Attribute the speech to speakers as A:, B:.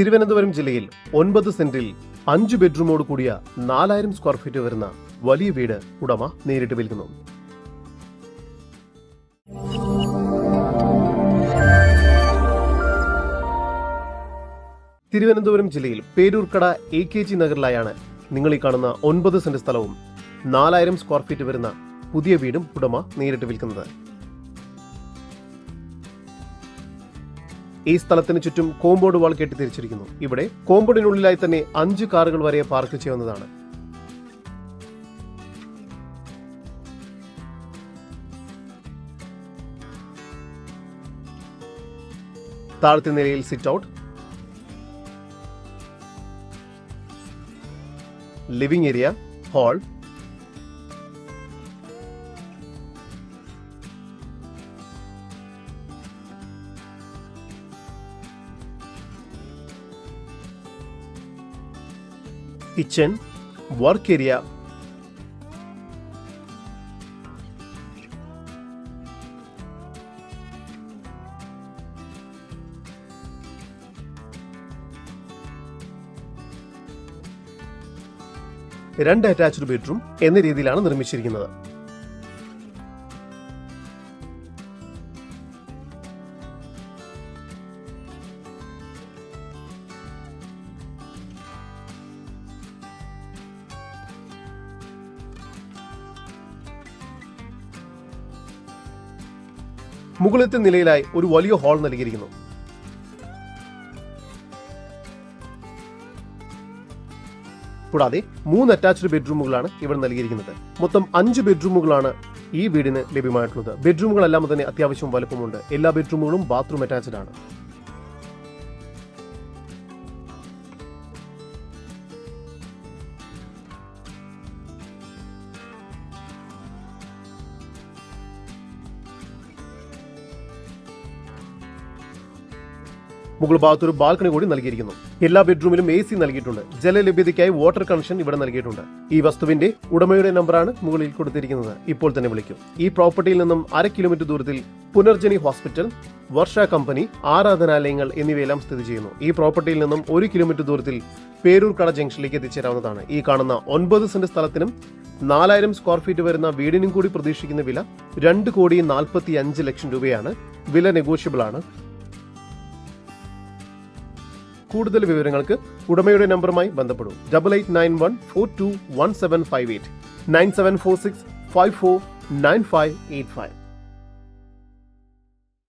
A: തിരുവനന്തപുരം ജില്ലയിൽ ഒൻപത് സെന്റിൽ അഞ്ച് ബെഡ്റൂമോട് കൂടിയ നാലായിരം സ്ക്വയർ ഫീറ്റ് വരുന്ന വലിയ വീട് ഉടമ നേരിട്ട് വിൽക്കുന്നു. തിരുവനന്തപുരം ജില്ലയിൽ പേരൂർക്കട എ കെ ജി നഗറിലായാണ് നിങ്ങൾ ഈ കാണുന്ന ഒൻപത് സെന്റ് സ്ഥലവും നാലായിരം സ്ക്വയർ ഫീറ്റ് വരുന്ന പുതിയ വീടും ഉടമ നേരിട്ട് വിൽക്കുന്നത്. ഈ സ്ഥലത്തിന് ചുറ്റും കോമ്പൗണ്ട് വാൾ കെട്ടി തിരിച്ചിരിക്കുന്നു. ഇവിടെ കോമ്പൗണ്ടിനുള്ളിലായി തന്നെ അഞ്ച് കാറുകൾ വരെ പാർക്ക് ചെയ്യുന്നതാണ്. താഴത്തെ നിലയിൽ sit out living area hall kitchen work area രണ്ട് അറ്റാച്ച്ഡ് ബെഡ്റൂം എന്ന രീതിയിലാണ് നിർമ്മിച്ചിരിക്കുന്നത്. മുകളിലത്തെ നിലയിലായി ഒരു വലിയ ഹാൾ നൽകിയിരിക്കുന്നു. കൂടാതെ മൂന്ന് അറ്റാച്ച്ഡ് ബെഡ്റൂമുകളാണ് ഇവിടെ നൽകിയിരിക്കുന്നത്. മൊത്തം അഞ്ച് ബെഡ്റൂമുകളാണ് ഈ വീടിന് ലഭ്യമായിട്ടുള്ളത്. ബെഡ്റൂമുകളെല്ലാം തന്നെ അത്യാവശ്യം വലുപ്പമുണ്ട്. എല്ലാ ബെഡ്റൂമുകളും ബാത്റൂം അറ്റാച്ച്ഡ് ആണ്. മുകൾ ഭാഗത്ത് ഒരു ബാൽക്കണി കൂടി നൽകിയിരിക്കുന്നു. എല്ലാ ബെഡ്റൂമിലും എ സി നൽകിയിട്ടുണ്ട്. ജലലഭ്യതയ്ക്കായി വാട്ടർ കണക്ഷൻ ഇവിടെ നൽകിയിട്ടുണ്ട്. ഈ വസ്തുവിന്റെ ഉടമയുടെ നമ്പറാണ് മുകളിൽ കൊടുത്തിരിക്കുന്നത്. ഇപ്പോൾ തന്നെ വിളിക്കും. ഈ പ്രോപ്പർട്ടിയിൽ നിന്നും അര കിലോമീറ്റർ ദൂരത്തിൽ പുനർജനി ഹോസ്പിറ്റൽ വർഷ കമ്പനി ആരാധനാലയങ്ങൾ എന്നിവയെല്ലാം സ്ഥിതി ചെയ്യുന്നു. ഈ പ്രോപ്പർട്ടിയിൽ നിന്നും ഒരു കിലോമീറ്റർ ദൂരത്തിൽ പേരൂർക്കട ജംഗ്ഷനിലേക്ക് എത്തിച്ചേരാവുന്നതാണ്. ഈ കാണുന്ന ഒൻപത് സെന്റ് സ്ഥലത്തിനും നാലായിരം സ്ക്വയർ ഫീറ്റ് വരുന്ന വീടിനും കൂടി പ്രതീക്ഷിക്കുന്ന വില രണ്ട് കോടി നാൽപ്പത്തി അഞ്ച് ലക്ഷം രൂപയാണ്. വില നെഗോഷ്യബിൾ ആണ് കൂടുതൽ വിവരങ്ങൾക്ക് ഉടമയുടെ നമ്പറുമായി ബന്ധപ്പെടും. Double eight nine one four two one seven five eight nine seven four six five four nine five eight five